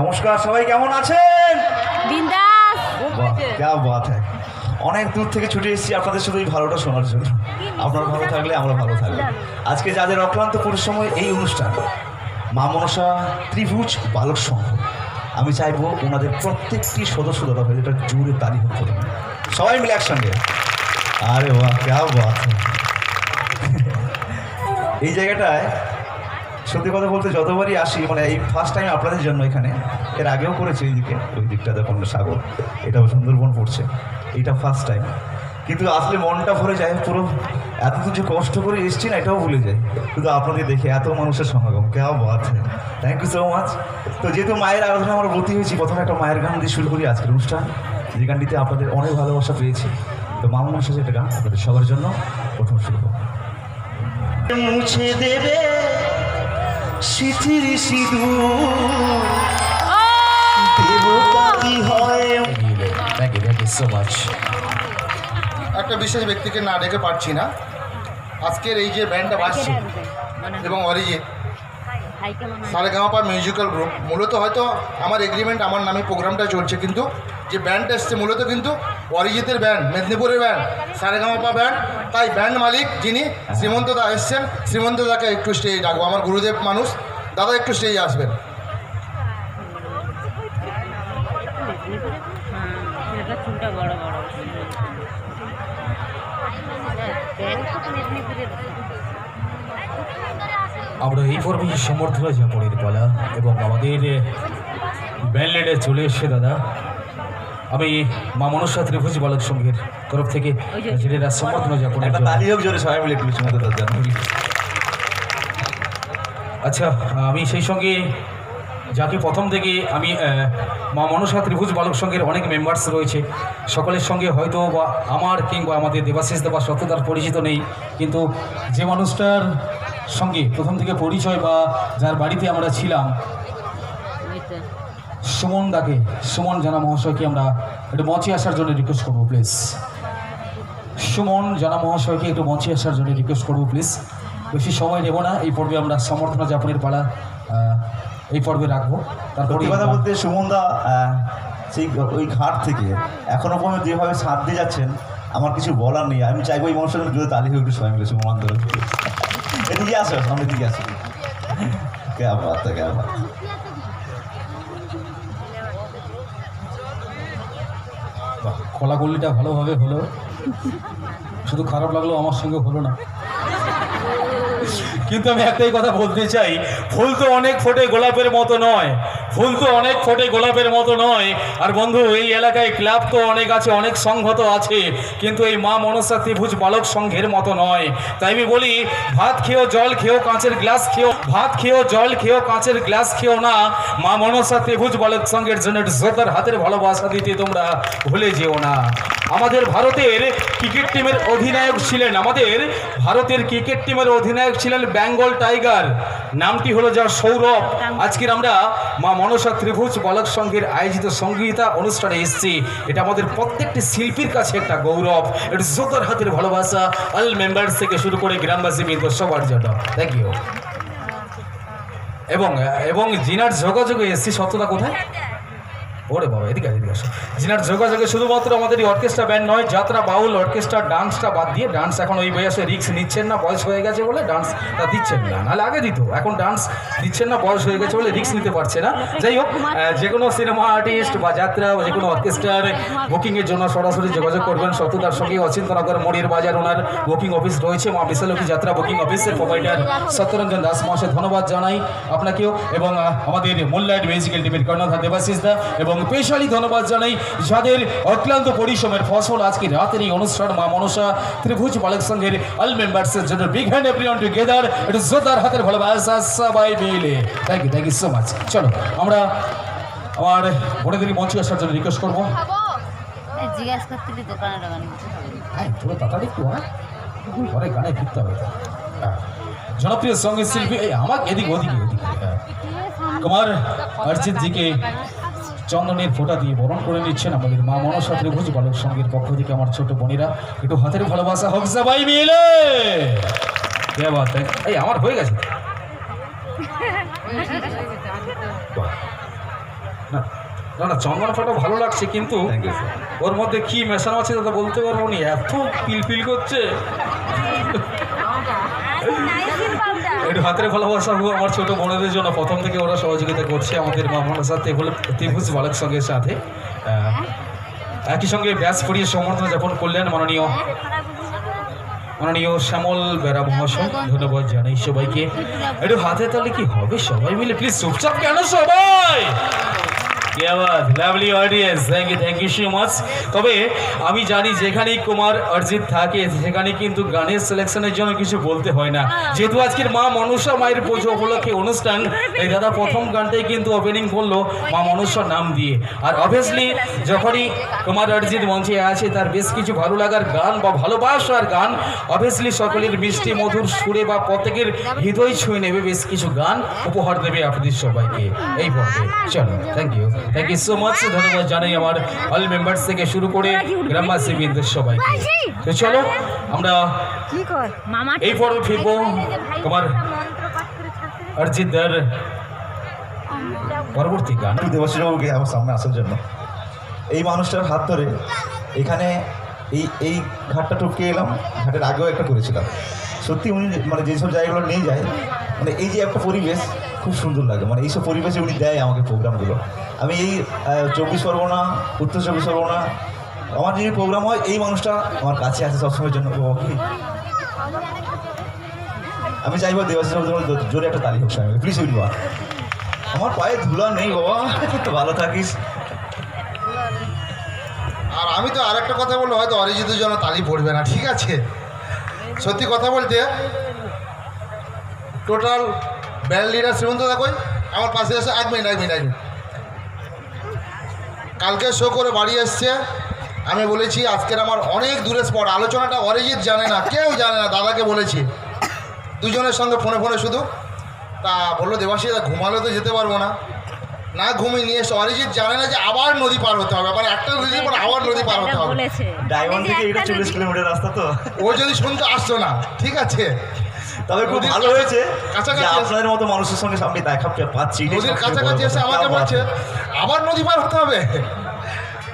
নমস্কার সবাই কেমন আছেন? বাহ, অনেক দূর থেকে ছুটে এসেছি আপনাদের শুধু এই ভালোটা শোনার জন্য। আপনারা ভালো থাকলে আমরা ভালো থাকব। আজকে যাদের অক্লান্ত পরিশ্রমে এই অনুষ্ঠান মা মনসা ত্রিভুজ বালক সংঘ আমি চাইব ওনাদের প্রত্যেকটি সদস্য দাদা ভাই এটা জোরে তালি হোক প্রথমে। সবাই মিলে একসঙ্গে। আরে বাহ ক্যা বাত হ্যাঁ। এই জায়গাটায় সত্যি কথা বলতে যতবারই আসি মানে এই ফার্স্ট টাইম আপনাদের জন্য এখানে, এর আগেও করেছি এই দিকে ওই দিকটাতে পণ্য সাগর, এটাও সুন্দরবন পড়ছে, এইটা ফার্স্ট টাইম কিন্তু আসলে মনটা ভরে যায়, পুরো এত যে কষ্ট করে এসছি না, এটাও ভুলে যায়। কিন্তু আপনাদের দেখে এত মানুষের সমাগম, কে Baat. Thank you so much তো যেহেতু মায়ের আরাধনা আমরা ভর্তি হয়েছি, প্রথমে একটা মায়ের গান দিয়ে শুরু করি আজকের অনুষ্ঠান, যে গানটিতে আপনাদের অনেক ভালোবাসা পেয়েছি। তো মা মনসা যেটা গান, আপনাদের সবার জন্য প্রথম শুরু মুছে দেবে স্মৃতির সিঁদুর। দেবতা হয়। Thank you thank you so much একটা বিশেষ ব্যক্তিকে না ডেকে পারছি না। আজকের এই যে ব্যান্ডটা বাজছে এবং অরিজিৎ। সারেগামাপা মিউজিক্যাল গ্রুপ মূলত হয়তো আমার এগ্রিমেন্ট আমার নামে প্রোগ্রামটা চলছে কিন্তু যে ব্যান্ডটা এসছে মূলত কিন্তু অরিজিতের ব্যান্ড মেদিনীপুরের ব্যান্ড সারেগামাপা ব্যান্ড তাই ব্যান্ড মালিক যিনি শ্রীমন্ত দা এসছেন, শ্রীমন্ত দাকে একটু স্টেজ ডাকবো। আমার গুরুদেব মানুষ। দাদা, একটু স্টেজে আসবেন। আমরা এই পর্বে সমর্থনা যাপনের পালা, এবং আমাদের ব্যান্ডেডে চলে এসছে, দাদা। আমি মা মনসা ত্রিভুজ বালক সংঘের তরফ থেকে জেলেরা একটা জন্য তালি হোক জোরে সবাই মিলে একটু আচ্ছা আমি সেই সঙ্গে যাকে প্রথম থেকে আমি মা মনসা ত্রিভুজ বালক সংঘের অনেক মেম্বার্স রয়েছে। সকলের সঙ্গে হয়তো বা আমার কিংবা আমাদের দেবাশিস দেবা সত্যতার পরিচিত নেই কিন্তু যে মানুষটার সঙ্গে প্রথম থেকে পরিচয় বা যার বাড়িতে আমরা ছিলাম সুমন দাকে সুমন জানা মহাশয়কে আমরা একটু মঞ্চে আসার জন্য রিকোয়েস্ট করব প্লিজ সুমন জানা মহাশয়কে একটু মঞ্চে আসার জন্য রিকোয়েস্ট করব প্লিজ বেশি সময় নেব না এই পর্বে আমরা সমর্থনা যাপনের পালা এই পর্বে রাখব। তারপরে কথা বলতে সুমনদা সেই ওই ঘাট থেকে এখনও পর্যন্ত যেভাবে সাথ দিয়ে যাচ্ছেন আমার কিছু বলার নেই। আমি চাইব এই মানুষের জন্য তালি হোক একটু সবাই মিলে সুমন এদিকে আসো সামনের দিকে আসো। কে বাত কে বাত বাহ, কলাকল্লিটা ভালোভাবে হলো। শুধু খারাপ লাগল আমার সঙ্গে হলো না। কিন্তু আমি একটাই কথা বলতে চাই ফুল তো অনেক ফোটে গোলাপের মতো নয়। ফুল তো অনেক ফোটে গোলাপের মতো নয়। আর বন্ধু এই এলাকায় ক্লাব তো অনেক আছে অনেক সংঘ তো আছে কিন্তু এই মা মনসা ত্রিভুজ বালক সংঘের মতো নয়। তাই আমি বলি ভাত খেয়েও জল খেয়েও কাঁচের গ্লাস খেয়েও ভাত খেয়েও জল খেয়েও কাঁচের গ্লাস খেয়েও না। মা মনসা ত্রিভুজ বালক সংঘের জন্য জোতার হাতের ভালোবাসা দিতে তোমরা ভুলে যেও না। আমাদের ভারতের ক্রিকেট টিমের অধিনায়ক ছিলেন আমাদের ভারতের ক্রিকেট টিমের অধিনায়ক ছিলেন বেঙ্গল টাইগার। নামটি হলো যার সৌরভ। আজকের আমরা মা মনসা ত্রিভুজ বালক সংঘের আয়োজিত সঙ্গীতা অনুষ্ঠানে এসছি। এটা আমাদের প্রত্যেকটি শিল্পীর কাছে একটা গৌরব। এটা জোতার হাতের ভালোবাসা। অল মেম্বার্স থেকে শুরু করে গ্রামবাসী বৃন্দ সবার জন্য। থ্যাংক ইউ এবং এবং জিনার যোগাযোগে এসছি। সত্যতা কোথায়? ওরে বাবা, এদিকে এদিকে আসো। জিনার যোগাযোগে শুধুমাত্র আমাদের এই অর্কেস্ট্রা ব্যান্ড নয়, যাত্রা বাউল অর্কেস্ট্রা ডান্সটা বাদ দিয়ে ডান্স এখন ওই বয়সে রিক্স নিচ্ছেন না, বয়স হয়ে গেছে বলে ডান্সটা দিচ্ছেন না। নাহলে আগে দিত, এখন ডান্স দিচ্ছেন না, বয়স হয়ে গেছে বলে রিক্স নিতে পারছে না। যাই হোক যে কোনো সিনেমা আর্টিস্ট বা যাত্রা বা যে কোনো অর্কেস্ট্রার বুকিংয়ের জন্য সরাসরি যোগাযোগ করবেন। সত্যতার সঙ্গে অচিন্তনগর মরির বাজার, ওনার বুকিং অফিস রয়েছে, মা বিশালকী যাত্রা বুকিং অফিসের প্রোভাইডার সত্যরঞ্জন দাস মহাশয়, ধন্যবাদ জানাই আপনাকেও। এবং আমাদের মোল্লাইট মিউজিক্যাল টিমের কর্ণধার দেবাশিস দা এবং স্পেশালি ধন্যবাদ জানাই যাদের অক্লান্ত পরিশ্রমের ফসল আজকে রাতের এই অনুষ্ঠান মা মনসা ত্রিভুজ বালক সংঘের অল মেম্বার্সের জন্য বিগ হ্যান্ড এভরিওয়ান টুগেদার এটা জোরদার হাতের ভালোবাসা সবাই মিলে। Thank you thank you so much চলো আমরা আমার বোনেদের মঞ্চে আসার জন্য রিকোয়েস্ট করব। জিজ্ঞাসা করতে দোকানে দোকানে হ্যাঁ পুরো তাড়াতাড়ি একটু হ্যাঁ? পরে গানে ফিরতে হবে। হ্যাঁ। জনপ্রিয় সংগীত শিল্পী এই আমার এদিক ওদিকে ওদিকে হ্যাঁ। কুমার অর্জিৎ জিকে চন্দনের ফোঁটা দিয়ে বরণ করে নিচ্ছেন আমাদের মা মনসা ত্রিভুজ বালক সঙ্গীর পক্ষ থেকে আমার ছোট বোনেরা। একটু হাতের ভালোবাসা হোক সবাই মিলে। কে বাত है? এই আমার হয়ে গেছে। না না না চন্দন ফটো ভালো লাগছে কিন্তু ওর মধ্যে কি মেশানো আছে তা বলতে পারব নি। এত পিলপিল করছে। একটু হাতের ভালোবাসা আমার ছোট বোনদের জন্য প্রথম থেকে ওরা সহযোগিতা করছে আমাদের মামলার সাথে এগুলো ত্রিভুজ বালক সঙ্গের সাথে। একই সঙ্গে ব্যাস পড়িয়ে সমর্থন যাপন করলেন মাননীয় মাননীয় শ্যামল বেড়া মহাশয়। ধন্যবাদ জানাই সবাইকে। একটু হাতে তাহলে কি হবে? সবাই মিলে প্লিজ চুপচাপ কেন সবাই? আওয়াজ lovely audience thank you thank you so much তবে আমি জানি যেখানেই কুমার অরিজিৎ থাকে সেখানে কিন্তু গানের সিলেকশনের জন্য কিছু বলতে হয় না। যেহেতু আজকের মা মনসা মায়ের পুজো উপলক্ষে অনুষ্ঠান এই দাদা প্রথম গানটাই কিন্তু ওপেনিং করল মা মনসার নাম দিয়ে। আর অবভিয়াসলি যখনই কুমার অরিজিৎ মঞ্চে আছে তার বেশ কিছু ভালো লাগার গান বা ভালোবাসার গান অবভিয়াসলি সকলের মিষ্টি মধুর সুরে বা প্রত্যেকের হৃদয় ছুঁয়ে নেবে বেশ কিছু গান উপহার দেবে আপনাদের সবাইকে। এই পর্বে। চলো thank you thank you so much ধন্যবাদ জানাই আমার অল মেম্বার্স থেকে শুরু করে গ্রামবাসী বিন্দুর সবাইকে। তো চলো আমরা কি কর? মামা এই পর্বে ফিরবো। তোমার অরিজিৎ দার পরবর্তী গান। দেবশ্রীবাবুকে আমার সামনে আসার জন্য। এই মানুষটার হাত ধরে এখানে এই এই ঘাটটা টপকে এলাম। ঘাটের আগেও একটা করেছিলাম। সত্যি উনি মানে যেসব জায়গাগুলো নিয়ে যায় মানে এই যে একটা পরিবেশ খুব সুন্দর লাগে। মানে এইসব পরিবেশে উনি দেয় আমাকে প্রোগ্রামগুলো। আমি এই চব্বিশ পরগনা, উত্তর চব্বিশ পরগনা, আমার যদি প্রোগ্রাম হয়, এই মানুষটা আমার কাছে আছে সবসময়ের জন্য। আমি চাইব দেবাশিস জোরে একটা তালি হোক স্বামী। প্লিজ উঠবা আমার পায়ে ধুলা নেই, বাবা। তো ভালো থাকিস। আর আমি তো আরেকটা কথা বলব, হয়তো অরিজিতের জন্য তালি পড়বে না, ঠিক আছে? সত্যি কথা বলতে টোটাল ব্যান্ড লিডার শ্রীমন্ত দেখোই আমার পাশে এসে এক মিনিট এক মিনিট এক মিনিট। কালকে শো করে বাড়ি এসছে। আমি বলেছি আজকের আমার অনেক দূরে স্পট আলোচনাটা অরিজিৎ জানে না কেউ জানে না দাদাকে বলেছি। দুজনের সঙ্গে ফোনে ফোনে শুধু। তা বলল দেবাশিস দা ঘুমালে তো যেতে পারব না। না ঘুমিয়ে নিয়ে এসে। অরিজিৎ জানে না যে আবার নদী পার হতে হবে। মানে একটা নদী পর আবার নদী পার হতে হবে। বলেছে। ডায়মন্ড থেকে এটা চল্লিশ কিলোমিটার রাস্তা তো। ও যদি শুনতে আসতো না ঠিক আছে? তবে খুব ভালো হয়েছে আপনাদের মতো মানুষের সঙ্গে সামনে দেখা পাচ্ছি নদীর কাছাকাছি এসে। আমাকে বলছে আবার নদী পার হতে হবে?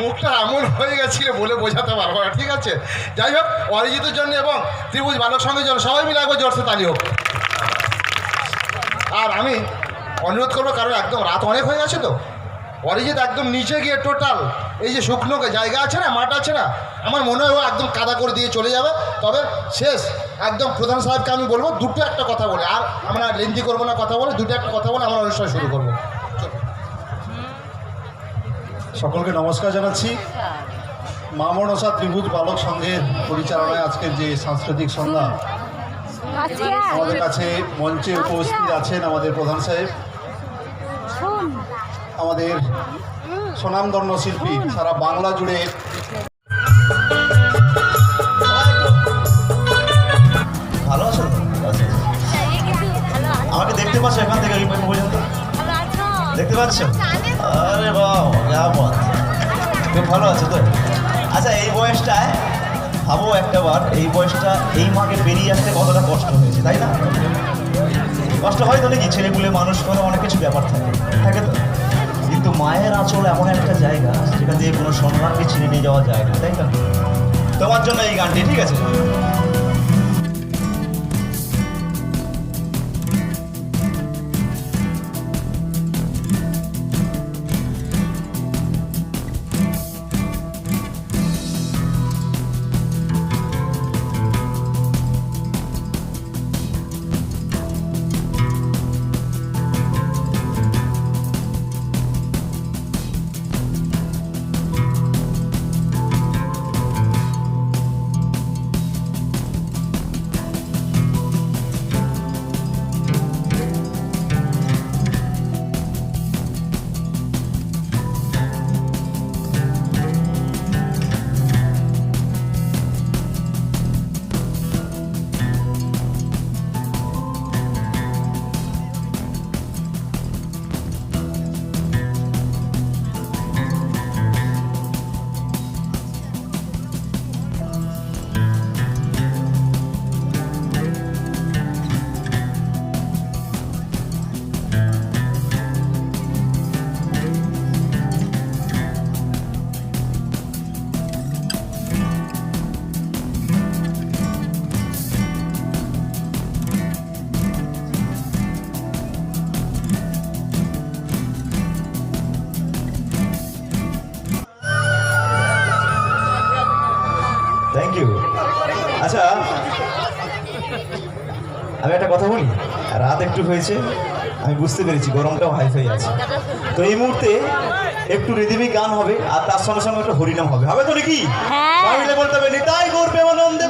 মুখটা এমন হয়ে গেছিল বলে বোঝাতে পারব না ঠিক আছে? যাই হোক অরিজিতের জন্য এবং ত্রিভুজ বালক সঙ্গে জন্য সবাই মিলে একবার জোরসে তালি হোক। আর আমি অনুরোধ করব কারণ একদম রাত অনেক হয়ে গেছে তো। অরিজিৎ একদম নিচে গিয়ে টোটাল এই যে শুকনো জায়গা আছে না মাঠ আছে না আমার মনে হয় ও একদম কাদা করে দিয়ে চলে যাবে। তবে শেষ একদম প্রধান সাহেবকে আমি বলব দুটো একটা কথা বলে আর আমরা লেন্দি করব না কথা বলে দুটো একটা কথা বলে আমরা অনুষ্ঠান শুরু করব। সকলকে নমস্কার জানাচ্ছি। মা মনসা ত্রিভুজ বালক সংঘের পরিচালনায় আজকের যে সাংস্কৃতিক সন্ধ্যা। আমাদের কাছে মঞ্চে উপস্থিত আছেন আমাদের প্রধান সাহেব। আমাদের স্বনামধন্য শিল্পী, সারা বাংলা জুড়ে ভালো আছো। আমাকে দেখতে পাচ্ছ এখান থেকে পর্যন্ত? দেখতে পাচ্ছ? আরে বাবা ভালো আছে তো? আচ্ছা এই বয়সটায় ভাবো একটা বার, এই বয়সটা, এই মাকে বেরিয়ে আসতে কতটা কষ্ট হয়েছে, তাই না? কষ্ট হয় তো নাকি? ছেলেপুলে মানুষ করে অনেক কিছু ব্যাপার থাকে থাকে তো? কিন্তু মায়ের আঁচল এমন একটা জায়গা যেখান দিয়ে কোনো সম্মানকে ছিনে নিয়ে যাওয়া যায় না তাই না তোমার জন্য এই গানটি, ঠিক আছে? আচ্ছা আমি একটা কথা বলি? রাত একটু হয়েছে আমি বুঝতে পেরেছি গরমটাও হাই ফাই আছে। তো এই মুহূর্তে একটু রিদিমিক গান হবে আর তার সঙ্গে সঙ্গে একটা হরিনাম হবে। হবে তো নাকি? হ্যাঁ। বলতে হবে নিতাই করবে আনন্দে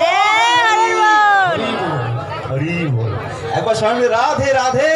হরি বল। একবার স্বামী রাধে রাধে।